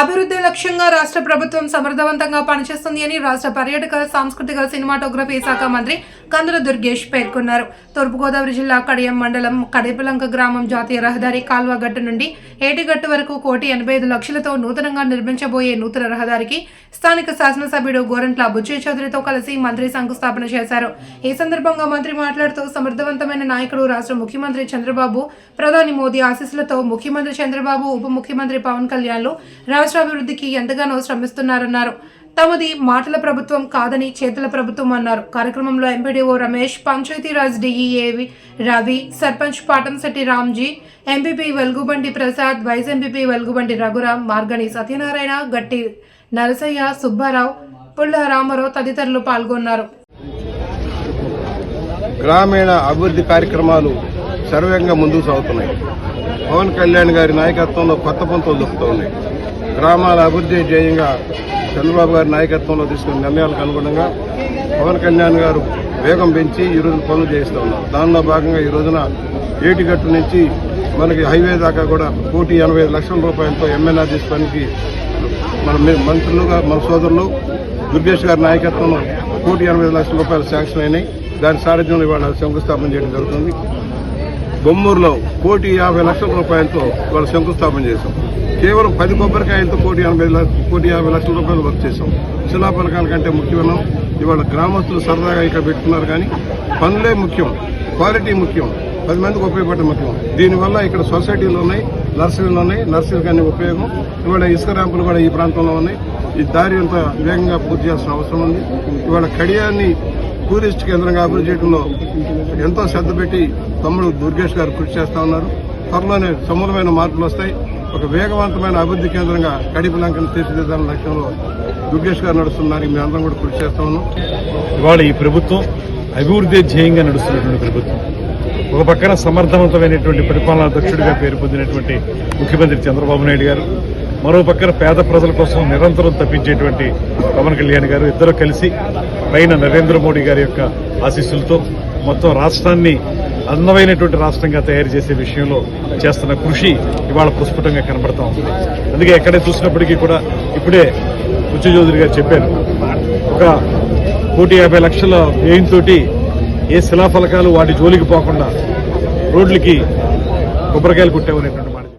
అభివృద్ధి లక్ష్యంగా రాష్ట్ర ప్రభుత్వం సమర్థవంతంగా పనిచేస్తుంది అని రాష్ట్ర పర్యాటక సాంస్కృతిక సినిమాటోగ్రఫీ శాఖ మంత్రి కందుల దుర్గేష్ పేర్కొన్నారు. తూర్పుగోదావరి జిల్లా కడియం మండలం కడేపలంక గ్రామం జాతీయ రహదారి కాల్వ గట్టు నుండి ఏటిగట్టు వరకు కోటి ఎనభై ఐదు లక్షలతో నూతనంగా నిర్మించబోయే నూతన రహదారికి స్థానిక శాసనసభ్యుడు గోరంట్ల బుచ్చయ్య చౌదరితో కలిసి మంత్రి శంకుస్థాపన చేశారు. ఈ సందర్భంగా మంత్రి మాట్లాడుతూ సమర్థవంతమైన నాయకుడు రాష్ట్ర ముఖ్యమంత్రి చంద్రబాబు ప్రధాని మోదీ ఆశీస్సులతో ముఖ్యమంత్రి చంద్రబాబు ఉప ముఖ్యమంత్రి పవన్ కళ్యాణ్లు రాష్ట్ర రాష్ట్రాభివృద్ధికి ఎంతగానో శ్రమిస్తున్నారన్నారు. తమది మాటల ప్రభుత్వం కాదని చేతుల ప్రభుత్వం అన్నారు. కార్యక్రమంలో MPDO Ramesh Panchayati Raj డిఈఏవి Ravi sarpanch Patamsetti Ramji MPP Velugubandi Prasad vice MPP Velugubandi Raghuram Margani Satyanarayana Gatti Narasaiah Subbarao పుల్ల రామారావు తదితరులు పాల్గొన్నారు. గ్రామీణ అభివృద్ధి కార్యక్రమాలు సర్వేంగా ముందుకు సాగుతున్నాయి. పవన్ కళ్యాణ్ గారి నాయకత్వంలో కొత్త పంతులు దొరుకుతూ ఉన్నాయి. గ్రామాల అభివృద్ధి ధ్యేయంగా చంద్రబాబు గారి నాయకత్వంలో తీసుకున్న నిర్ణయాలకు అనుగుణంగా పవన్ కళ్యాణ్ గారు వేగం పెంచి ఈ రోజు పనులు చేస్తూ ఉన్నారు. దానిలో భాగంగా ఈ రోజున ఏటిగట్టు నుంచి మనకి హైవే దాకా కూడా కోటి ఎనభై లక్షల రూపాయలతో ఎంఎన్ఆర్జీస్ పనికి మన మంత్రులుగా మన సోదరులు దుర్గేష్ గారి నాయకత్వంలో కోటి ఎనభై లక్షల రూపాయలు శాంక్షన్ అయినాయి. దాని సారథ్యంలో ఇవాళ శంకుస్థాపన చేయడం జరుగుతుంది. బొమ్మూరులో కోటి యాభై లక్షల రూపాయలతో వాళ్ళు శంకుస్థాపన చేశాం. కేవలం పది కొబ్బరికాయలతో కోటి ఎనభై కోటి యాభై లక్షల రూపాయలు వర్క్ చేశాం. శిలా పథకాల కంటే ముఖ్యమైన ఇవాళ గ్రామస్తులు సరదాగా ఇక్కడ పెట్టుకున్నారు కానీ పనులే ముఖ్యం క్వాలిటీ ముఖ్యం పది మందికి ఉపయోగపడే ముఖ్యం. దీనివల్ల ఇక్కడ సొసైటీలు ఉన్నాయి నర్సరీలు ఉన్నాయి నర్సరీలు కానీ ఉపయోగం. ఇవాళ ఇసుక ర్యాంపులు కూడా ఈ ప్రాంతంలో ఉన్నాయి. ఈ దారి అంత వేగంగా పూర్తి చేయాల్సిన అవసరం ఉంది. ఇవాళ కడియాన్ని టూరిస్ట్ కేంద్రంగా అభివృద్ధి చేయడంలో ఎంతో శ్రద్ధ పెట్టి తమ్ముడు దుర్గేష్ గారు కృషి చేస్తా ఉన్నారు. త్వరలోనే సమూలమైన మార్పులు వస్తాయి. ఒక వేగవంతమైన అభివృద్ధి కేంద్రంగా కడిపలంకను తీర్చిదిద్దాలని లక్ష్యంలో దుర్గేష్ గారు నడుస్తున్నారు మేము అందరం కూడా కృషి చేస్తా ఉన్నాం. ఇవాళ ఈ ప్రభుత్వం అభివృద్ధి ధ్యేయంగా నడుస్తున్నటువంటి ప్రభుత్వం. ఒక పక్కన సమర్థవంతమైనటువంటి పరిపాలనా దక్షుడిగా పేరు పొందినటువంటి ముఖ్యమంత్రి చంద్రబాబు నాయుడు గారు మరో పక్కన పేద ప్రజల కోసం నిరంతరం తప్పించేటువంటి పవన్ కళ్యాణ్ గారు ఇద్దరు కలిసి పైన నరేంద్ర మోడీ గారి యొక్క ఆశీస్సులతో మొత్తం రాష్ట్రాన్ని అందమైనటువంటి రాష్ట్రంగా తయారు చేసే విషయంలో చేస్తున్న కృషి ఇవాళ ప్రస్ఫుటంగా కనబడతా ఉంది. అందుకే ఎక్కడే చూసినప్పటికీ కూడా ఇప్పుడే బుచ్చ చౌదరి గారు చెప్పారు ఒక కోటి యాభై లక్షల వ్యయంతో ఏ శిలాఫలకాలు వాటి జోలికి పోకుండా రోడ్లకి కొబ్బరికాయలు కుట్టామనేటువంటి